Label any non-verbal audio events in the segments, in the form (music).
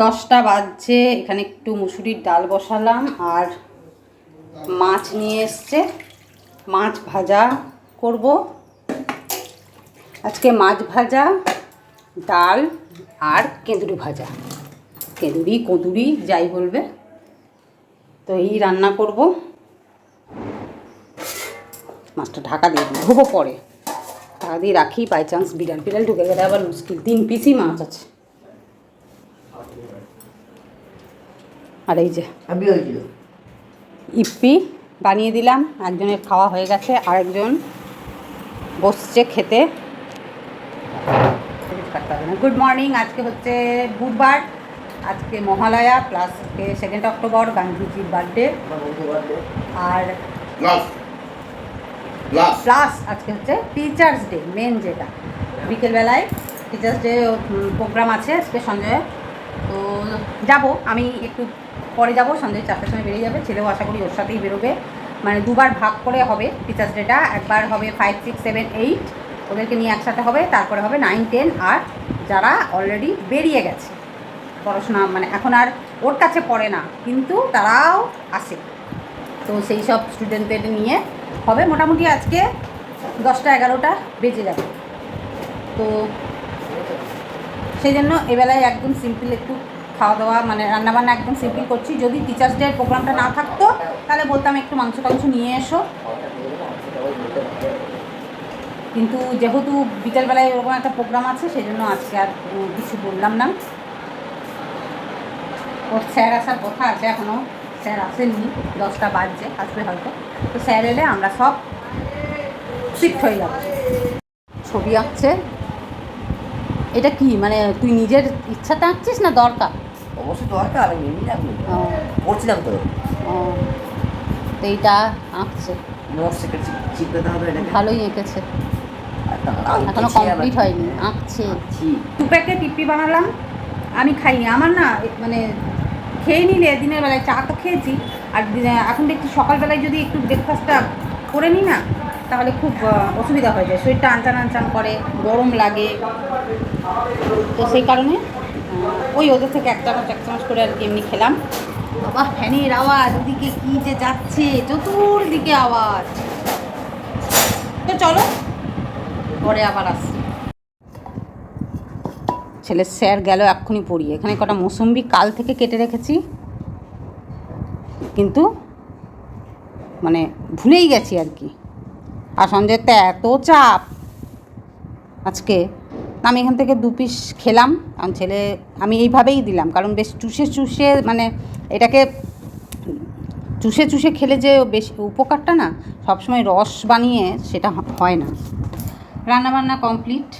দশটা বাজছে, এখানে একটু মুসুরির ডাল বসালাম আর মাছ নিয়ে এসছে। মাছ ভাজা করব। আজকে মাছ ভাজা, ডাল আর কেঁদুরি ভাজা। কেঁদুরি, কদুরি, যাই বলবে। তো এই রান্না করব। মাছটা ঢাকা দিয়ে ধোবো পরে। ঢাকা দিয়ে রাখি বাই চান্স বিড়াল বিড়াল ঢুকে গেলে আবার মুশকিল। তিন পিসই মাছ আছে। আর এই যে ইপ্পি বানিয়ে দিলাম একজনের খাওয়া হয়ে গেছে আরেকজন বসছে খেতে। গুড মর্নিং আজকে হচ্ছে বুধবার। আজকে মহালয়া প্লাস সেকেন্ড অক্টোবর গান্ধীজির বার্থডে আর প্লাস আজকে হচ্ছে টিচার্স ডে মেন যেটা। বিকেলবেলায় টিচার্স ডে প্রোগ্রাম আছে আজকে সঞ্জয় তো যাব আমি একটু পরে যাব সঞ্জয় চারটের সময় বেরিয়ে যাবে। ছেলেও আশা করি ওর সাথেই বেরোবে। মানে দুবার ভাগ করে হবে টিচার্স ডেটা একবার হবে ফাইভ সিক্স সেভেন এইট ওদেরকে নিয়ে একসাথে হবে। তারপরে হবে নাইন টেন আর যারা অলরেডি বেরিয়ে গেছে, পড়াশোনা মানে এখন আর ওর কাছে পড়ে না, কিন্তু তারাও আসে। তো সেই সব স্টুডেন্টদের নিয়ে হবে মোটামুটি আজকে দশটা, এগারোটা বেজে যাবে। তো সেই জন্য এবেলায় একদম সিম্পল একটু খাওয়া দাওয়া মানে রান্নাবান্না একদম সিম্পল করছি। যদি টিচার্স ডে প্রোগ্রামটা না থাকতো, তাহলে বলতাম একটু মাংস টাংস নিয়ে এসো। কিন্তু যেহেতু বিকেলবেলায় ওরকম একটা প্রোগ্রাম আছে সেই জন্য আজকে আর কিছু বললাম না। ওর স্যার আসার কথা আছে এখনও স্যার আসেননি, দশটা বাজছে, আসবে হয়তো। তো স্যার এলে আমরা সব শিফট হয়ে যাব। ছবি আঁকছে। এটা কি? মানে তুই নিজের ইচ্ছাতে আঁকছিস না দরকার? অবশ্যই দরকার আমি এমনি রাখব ও, করছিলাম তো। ও, তো এইটা আঁকছে। নোট সেকেন্ড চিপতে হবে এটাকে। ভালোই এঁকেছে। এখনও কমপ্লিট হয়নি আঁকছে। আঁকছি। দু প্যাকেট টিপ্পি বানালাম আমি খাইনি। আমার না মানে খেয়ে নিলে দিনের বেলায় চা তো খেয়েছি। আর এখন দেখছি সকালবেলায় যদি একটু ব্রেকফাস্টটা করে নিই না তাহলে খুব অসুবিধা হয়ে যায়। শরীরটা আনচান আনচান করে গরম লাগে। তো সেই কারণে ওই ওদের থেকে এক চামচ এক চামচ করে আর কি এমনি খেলাম। বাবা, ফ্যানের আওয়াজ, ওদিকে কী যে যাচ্ছে, চতুর্দিকে আওয়াজ। তো চলো, পরে আবার আসছি। ছেলের স্যার গেল এক্ষুনি পড়িয়ে। এখানে কটা মৌসুম্বি কাল থেকে কেটে রেখেছি। কিন্তু মানে ভুলেই গেছি আর কি। আর সঞ্জয়ের তো এত চাপ। আজকে আমি এখান থেকে দু পিস খেলাম। কারণ ছেলে, আমি এইভাবেই দিলাম। কারণ বেশ চুষে চুষে মানে এটাকে চুষে চুষে খেলে যে বেশ উপকারটা না, সবসময় রস বানিয়ে সেটা হয় না। রান্নাবান্না কমপ্লিট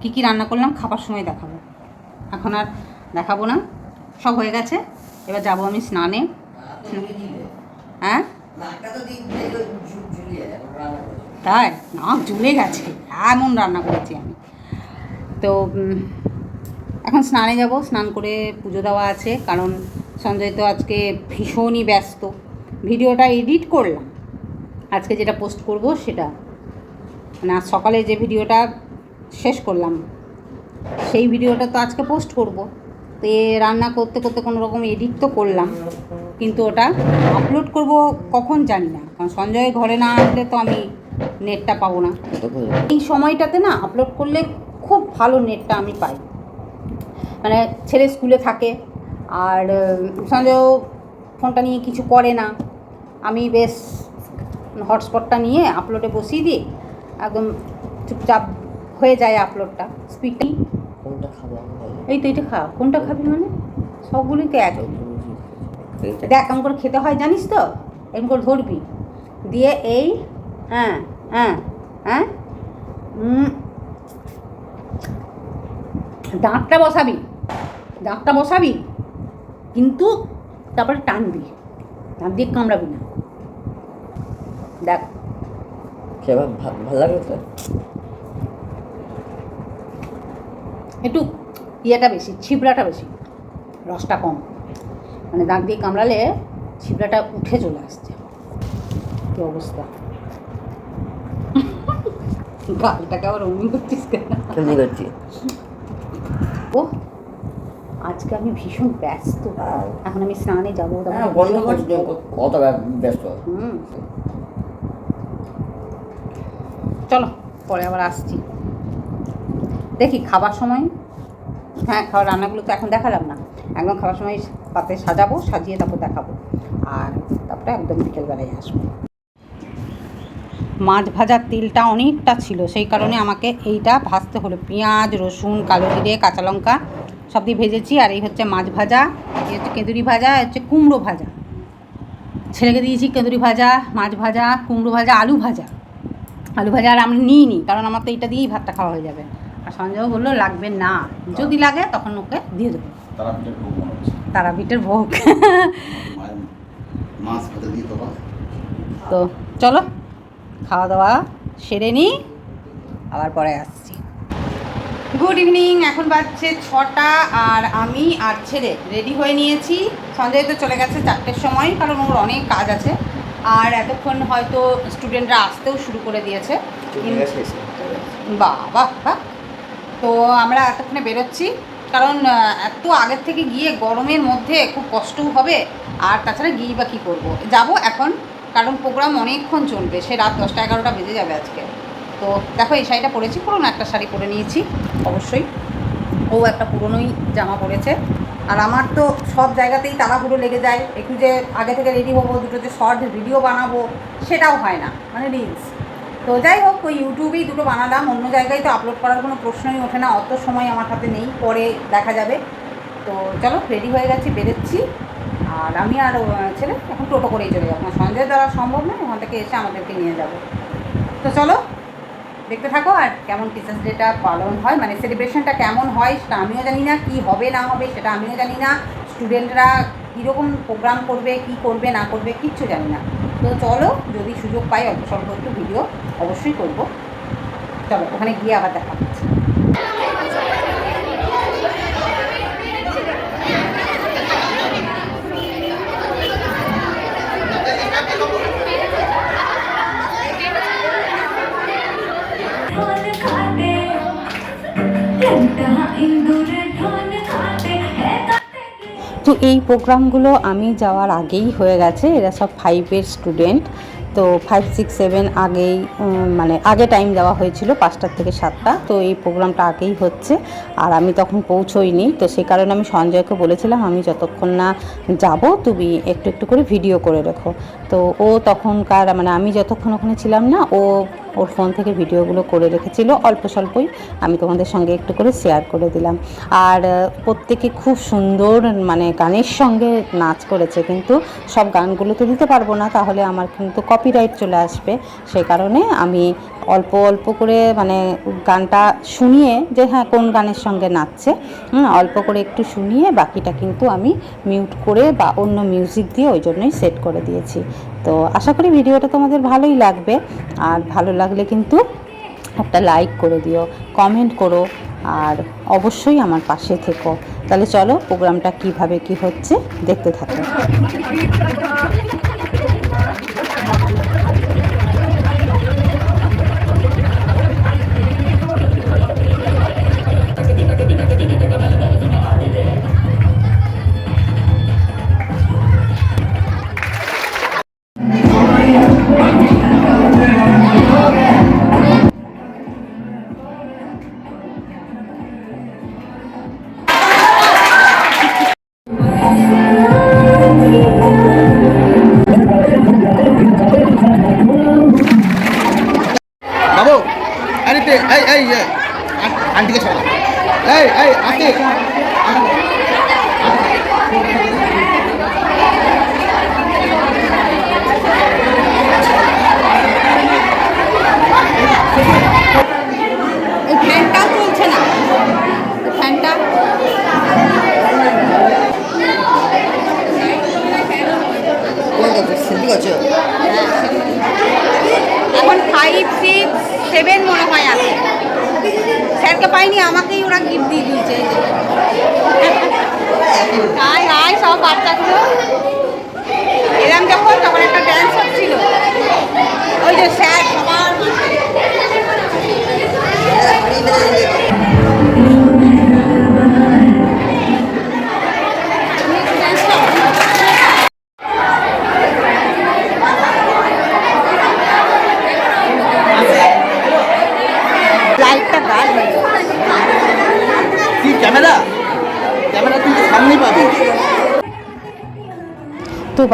কী কী রান্না করলাম খাবার সময় দেখাবো। এখন আর দেখাবো না। সব হয়ে গেছে। এবার যাব আমি স্নানে। হ্যাঁ। তাই? না জ্বলে গেছে। এমন রান্না করেছি আমি। তো এখন স্নানে যাব। স্নান করে পুজো দেওয়া আছে কারণ সঞ্জয় তো আজকে ভীষণই ব্যস্ত। ভিডিওটা এডিট করলাম। আজকে যেটা পোস্ট করব সেটা। মানে আজ সকালে যে ভিডিওটা শেষ করলাম সেই ভিডিওটা তো আজকে পোস্ট করব। তো এ রান্না করতে করতে কোনো রকম এডিট তো করলাম কিন্তু ওটা আপলোড করব কখন জানি না। কারণ সঞ্জয় ঘরে না আসলে তো আমি নেটটা পাবো না। এই সময়টাতে না আপলোড করলে খুব ভালো নেটটা আমি পাই। মানে ছেলে স্কুলে থাকে আর উম, সঞ্জয়ও ফোনটা নিয়ে কিছু করে না। আমি বেশ হটস্পটটা নিয়ে আপলোডে বসিয়ে দিই একদম চুপচাপ হয়ে যায় আপলোডটা স্পিডটি কোনটা খাব এই তো এটা খা কোনটা খাবি মানে? সবগুলোই তো এক। দেখ এমন করে খেতে হয় জানিস তো? এরকম করে ধরবি। দিয়ে এই হ্যাঁ হ্যাঁ হ্যাঁ দাঁতটা বসাবি দাঁতটা বসাবি কিন্তু তারপরে টানবি। দাঁত দিয়ে কামড়াবি না। দেখ। ভা- ভালো লাগে তো? একটু ইয়েটা বেশি ছিবড়াটা বেশি রসটা কম। মানে দাঁত দিয়ে কামড়ালে ছিবড়াটা উঠে চলে আসছে। কি অবস্থা? (laughs) গালটাকে আবার অমনি করছিস কেন? করছি ও আজকে আমি ভীষণ ব্যস্ত। এখন আমি স্নানে যাব হ্যাঁ। কত ব্যস্ত? হুম। চলো পরে আবার আসছি। দেখি খাবার সময়? হ্যাঁ খাবার রান্নাগুলো তো এখন দেখালাম না। একদম খাবার সময় পাতে সাজাবো সাজিয়ে তারপর দেখাবো। আর তারপরে একদম বিকেলবেলায় আসব। মাছ ভাজার তেলটা অনেকটা ছিল। সেই কারণে আমাকে এইটা ভাজতে হলো। পেঁয়াজ রসুন কালো জিরে কাঁচা লঙ্কা সব দিয়ে ভেজেছি। আর এই হচ্ছে মাছ ভাজা এই হচ্ছে কেঁদুরি ভাজা এই হচ্ছে কুমড়ো ভাজা। ছেলেকে দিয়েছি কেঁদুরি ভাজা মাছ ভাজা কুমড়ো ভাজা আলু ভাজা। আলু ভাজা আর আমরা নিই নি কারণ আমার তো এটা দিয়েই ভাতটা খাওয়া হয়ে যাবে। আর সঞ্জয় বলল লাগবে না। যদি লাগে তখন ওকে দিয়ে দেবো। তারাপীঠের ভোগ তো চলো। খাওয়া দাওয়া সেরে নিই আবার পরে আসছি। গুড ইভিনিং এখন বাজছে ছটা আর আমি আর ছেলে রেডি হয়ে নিয়েছি। সঞ্জয় তো চলে গেছে চারটের সময় কারণ ওর অনেক কাজ আছে। আর এতক্ষণ হয়তো স্টুডেন্টরা আসতেও শুরু করে দিয়েছে। বাহ বাহ বাহ। তো আমরা এতক্ষণে বেরোচ্ছি কারণ এত আগের থেকে গিয়ে গরমের মধ্যে খুব কষ্টও হবে আর তাছাড়া গিয়ে বা কী করব? যাব এখন কারণ প্রোগ্রাম অনেকক্ষণ চলবে, সে রাত দশটা এগারোটা বেজে যাবে আজকে। তো দেখো, এই শাড়িটা পরেছি, পুরোনো একটা শাড়ি পরে নিয়েছি, অবশ্যই। ও একটা পুরনোই জামা পরেছে। আর আমার তো সব জায়গাতেই তাড়াহুড়ো লেগে যায়, একটু যে আগে থেকে রেডি হব, দুটো যে শর্ট ভিডিও বানাবো, সেটাও হয় না মানে রিলস তো যাই হোক, ওই ইউটিউবেই দুটো বানালাম, অন্য জায়গায় তো আপলোড করার কোনো প্রশ্নই ওঠে না, অত সময় আমার হাতে নেই, পরে দেখা যাবে। তো চলো রেডি হয়ে গেছি, বেরোচ্ছি। আর আমি আর ছেলে এখন টোটো করেই চলে যাব। সঞ্জয় দ্বারা সম্ভব নয়, ওখান থেকে এসে আমাদেরকে নিয়ে যাব। তো চলো, দেখতে থাকো আর কেমন টিচার্স ডেটা পালন হয় মানে সেলিব্রেশনটা কেমন হয় সেটা আমিও জানি না, কী হবে না হবে সেটা আমিও জানি না স্টুডেন্টরা কীরকম প্রোগ্রাম করবে, কি করবে, না করবে, কিচ্ছু জানি না। তো চলো, যদি সুযোগ পাই অল্প স্বল্প একটু ভিডিও অবশ্যই করব। চলো, ওখানে গিয়ে আবার দেখা এই প্রোগ্রামগুলো আমি যাওয়ার আগেই হয়ে গেছে। এরা সব ফাইভের স্টুডেন্ট তো ফাইভ সিক্স সেভেন আগেই মানে আগে টাইম দেওয়া হয়েছিল পাঁচটার থেকে সাতটা। তো এই প্রোগ্রামটা আগেই হচ্ছে। আর আমি তখন পৌঁছোইনি। তো সেই কারণে আমি সঞ্জয়কে বলেছিলাম, আমি যতক্ষণ না যাব, তুমি একটু একটু করে ভিডিও করে রেখো। তো ও তখনকার মানে আমি যতক্ষণ ওখানে ছিলাম না, ও ওর ফোন থেকে ভিডিওগুলো করে রেখেছিল, অল্প স্বল্পই আমি তোমাদের সঙ্গে একটু করে শেয়ার করে দিলাম। আর প্রত্যেকে খুব সুন্দর মানে গানের সঙ্গে নাচ করেছে, কিন্তু সব গানগুলো তো দিতে পারব না, তাহলে আমার কিন্তু কপিরাইট চলে আসবে। সে কারণে আমি অল্প অল্প করে মানে গানটা শুনিয়ে যে হ্যাঁ কোন গানের সঙ্গে নাচছে অল্প করে একটু শুনিয়ে বাকিটা কিন্তু আমি মিউট করে বা অন্য মিউজিক দিয়ে ওই জন্যই সেট করে দিয়েছি। তো আশা করি ভিডিওটা তোমাদের ভালোই লাগবে। আর ভালো লাগলে কিন্তু একটা লাইক করে দিও, কমেন্ট করো, আর অবশ্যই আমার পাশে থেকো। তাহলে চলো প্রোগ্রামটা কীভাবে কি হচ্ছে দেখতে থাকো।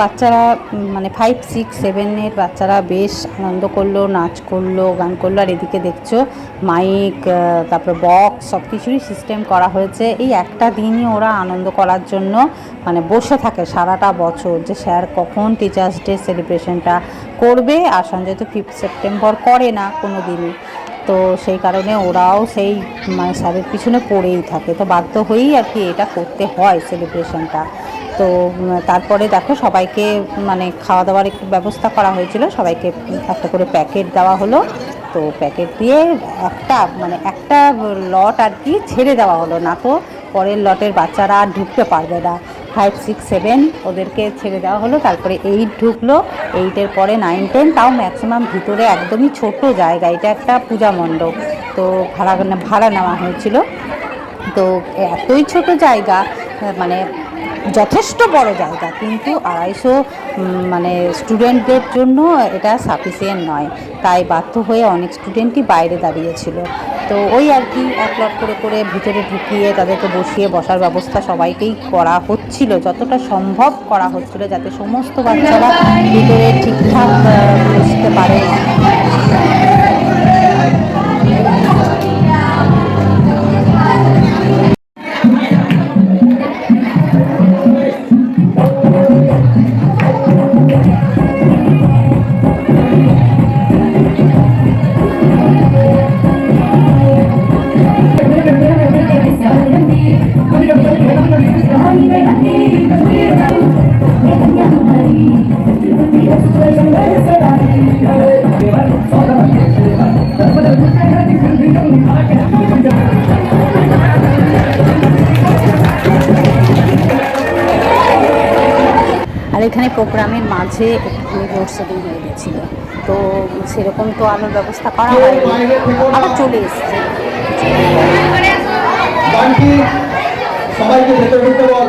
বাচ্চারা মানে ফাইভ সিক্স সেভেনের বাচ্চারা বেশ আনন্দ করল, নাচ করল, গান করল। আর এদিকে দেখছ মাইক তারপর বক্স সব কিছুরই সিস্টেম করা হয়েছে। এই একটা দিনই ওরা আনন্দ করার জন্য মানে বসে থাকে সারাটা বছর যে স্যার কখন টিচার্স ডে সেলিব্রেশনটা করবে। আর সঞ্জয় তো ফিফথ সেপ্টেম্বর করে না কোনো দিনই তো সেই কারণে ওরাও সেই মানে স্যারের পিছনে পড়েই থাকে। তো বাধ্য হয়েই আর কি এটা করতে হয় সেলিব্রেশনটা তো তারপরে দেখো সবাইকে মানে খাওয়া দাওয়ার একটু ব্যবস্থা করা হয়েছিল। সবাইকে একটা করে প্যাকেট দেওয়া হলো। তো প্যাকেট দিয়ে একটা মানে একটা লট আর কি ছেড়ে দেওয়া হলো। না তো পরের লটের বাচ্চারা আর ঢুকতে পারবে না। ফাইভ সিক্স সেভেন ওদেরকে ছেড়ে দেওয়া হলো। তারপরে এইট ঢুকলো। এইটের পরে নাইন টেন তাও ম্যাক্সিমাম ভিতরে একদমই ছোট জায়গা। এটা একটা পূজা মণ্ডপ। তো ভাড়া ভাড়া নেওয়া হয়েছিল। তো এতই ছোট জায়গা মানে যথেষ্ট বড় জায়গা, কিন্তু আড়াইশো মানে স্টুডেন্টদের জন্য এটা সাফিসিয়েন্ট নয়। তাই বাধ্য হয়ে অনেক স্টুডেন্টই বাইরে দাঁড়িয়েছিল। তো ওই আর কি, এক লট করে করে ভিতরে ঢুকিয়ে তাদেরকে বসিয়ে বসার ব্যবস্থা সবাইকেই করা হচ্ছিল। যতটা সম্ভব করা হচ্ছিল যাতে সমস্ত বাচ্চারা ভিতরে ঠিকঠাক বসতে পারে। প্রোগ্রামের মাঝে একটু লোডশেডিং হয়ে গেছিল। তো সেরকম তো আলোর ব্যবস্থা করা হয়নি। আবার চলে এসছে। সবাইকে ভেতরে ঢুকতে বল।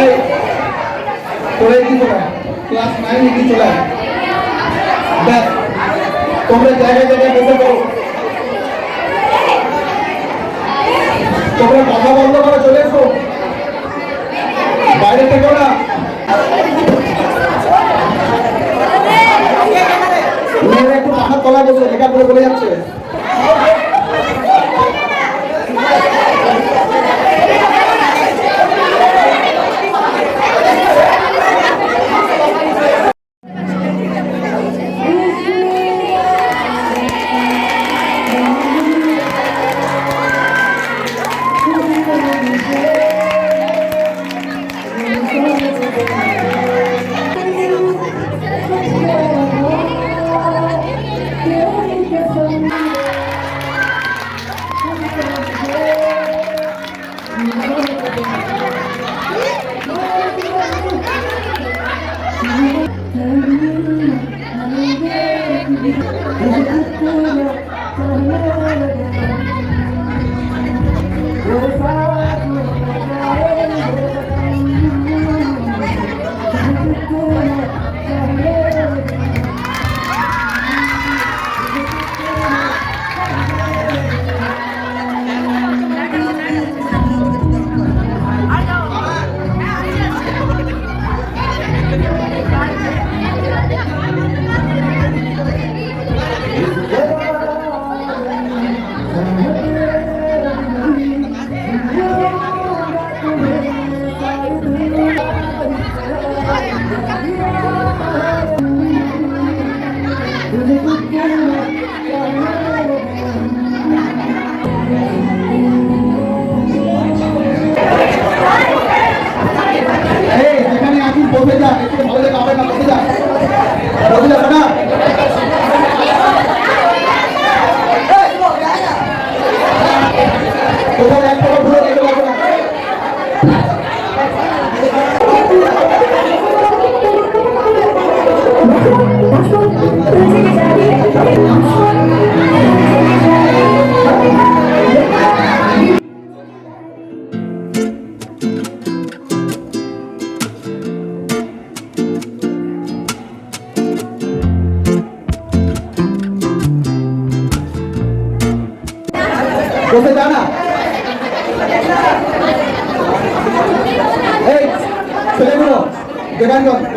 এই, তোরা কি চলে আয়। ক্লাস নাইন কি চলে? দেখ তোমরা জায়গায় জায়গায় বসে পড়ো। তোমরা কথা বন্ধ করে চলে এসো। বাইরে থেকো না। মেয়েরা একটু পাখার তলা গেছে লেখা করে বলে যাচ্ছে।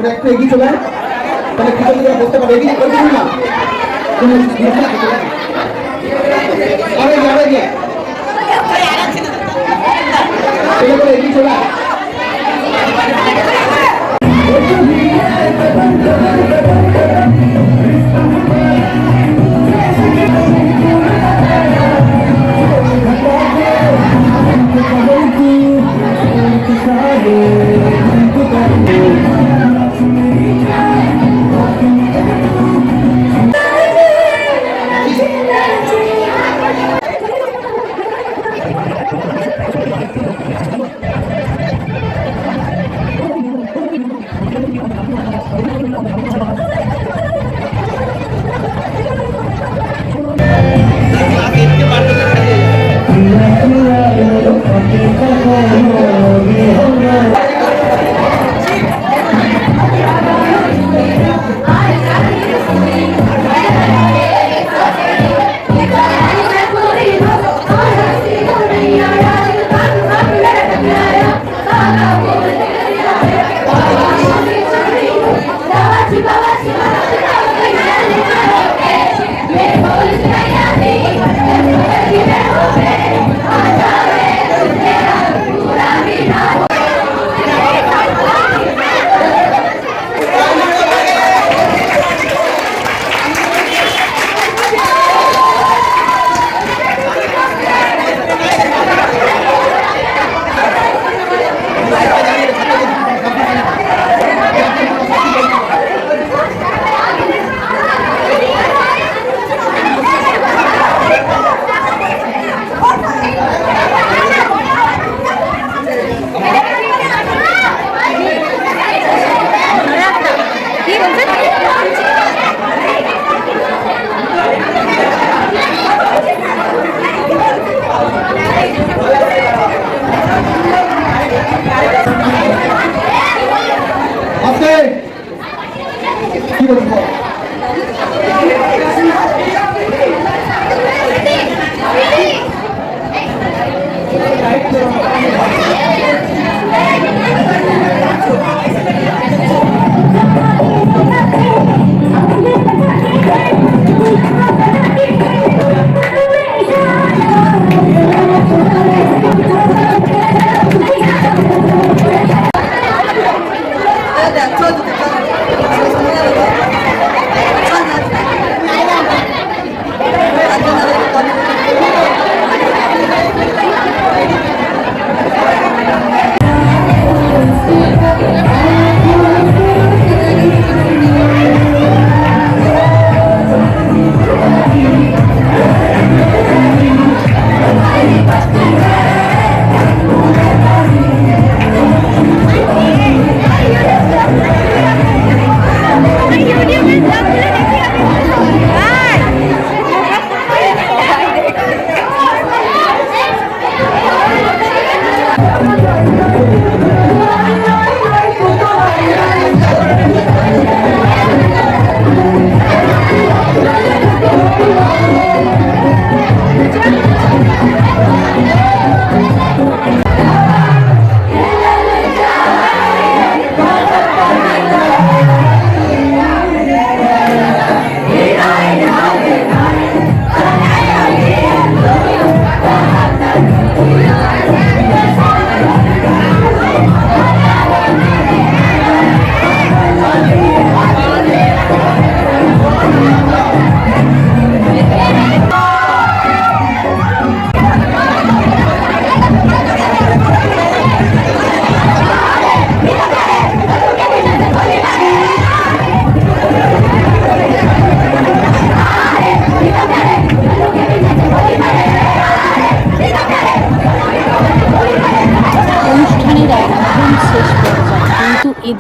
দেবাঞ্জন তোরা একটু এগিয়ে চলে আয়। তাহলে কিছু তোরা বলতে পারবে এগিয়ে করবি না তুমি বুঝতে পারছ না? আরে গিয়ে, আরে গিয়ে। ছেলে করে এগিয়ে চলে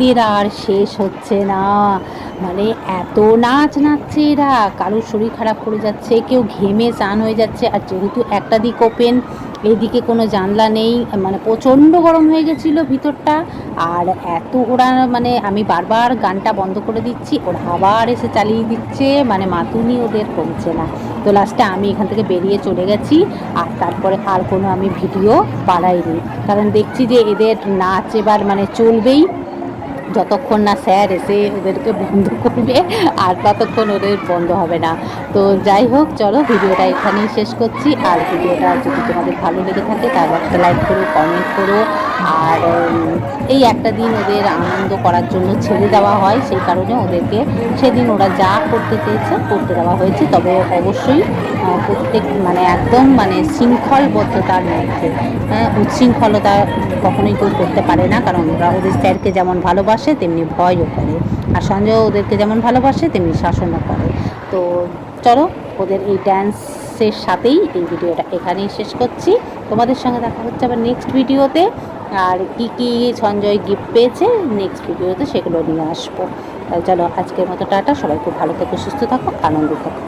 এদের আর শেষ হচ্ছে না। মানে এত নাচ নাচছে এরা, কারোর শরীর খারাপ করে যাচ্ছে, কেউ ঘেমে চান হয়ে যাচ্ছে, আর যেহেতু একটা দিক ওপেন এইদিকে কোনো জানলা নেই মানে প্রচণ্ড গরম হয়ে গেছিল ভিতরটা, আর এত ওরা মানে আমি বারবার গানটা বন্ধ করে দিচ্ছি, ওরা আবার এসে চালিয়ে দিচ্ছে মানে মাতুনি ওদের কমছে না। তো লাস্টে আমি এখান থেকে বেরিয়ে চলে গেছি, আর তারপরে আর কোনো আমি ভিডিও বাড়াইনি কারণ দেখছি যে এদের নাচ এবার মানে চলবেই। যতক্ষণ না স্যার এসে ওদেরকে বন্ধ করবে, আর ততক্ষণ ওদের বন্ধ হবে না। তো যাই হোক, চলো ভিডিওটা এখানেই শেষ করছি। আর ভিডিওটা যদি তোমাদের ভালো লেগে থাকে তাহলে একটা লাইক করো কমেন্ট করো। আর এই একটা দিন ওদের আনন্দ করার জন্য ছেড়ে দেওয়া হয় সেই কারণে ওদেরকে সেদিন ওরা যা করতে চেয়েছে করতে দেওয়া হয়েছে। তবে অবশ্যই প্রত্যেক মানে একদম মানে শৃঙ্খলবদ্ধতার মধ্যে হ্যাঁ, উচ্ছৃঙ্খলতা কখনোই কেউ করতে পারে না কারণ ওরা ওদের স্যারকে যেমন ভালোবাসে তেমনি ভয়ও করে। আর সঞ্জয় ওদেরকে যেমন ভালোবাসে তেমনি শাসনও করে। তো চলো ওদের এই ড্যান্সের সাথেই এই ভিডিওটা এখানেই শেষ করছি। তোমাদের সঙ্গে দেখা হচ্ছে আবার নেক্সট ভিডিওতে। আর কি কি সঞ্জয় গিফট পেয়েছে নেক্সট ভিডিওতে সেগুলো নিয়ে আসব। তাই চলো আজকের মতো টাটা। সবাই খুব ভালো থেকো, সুস্থ থাকো, আনন্দ থাকো।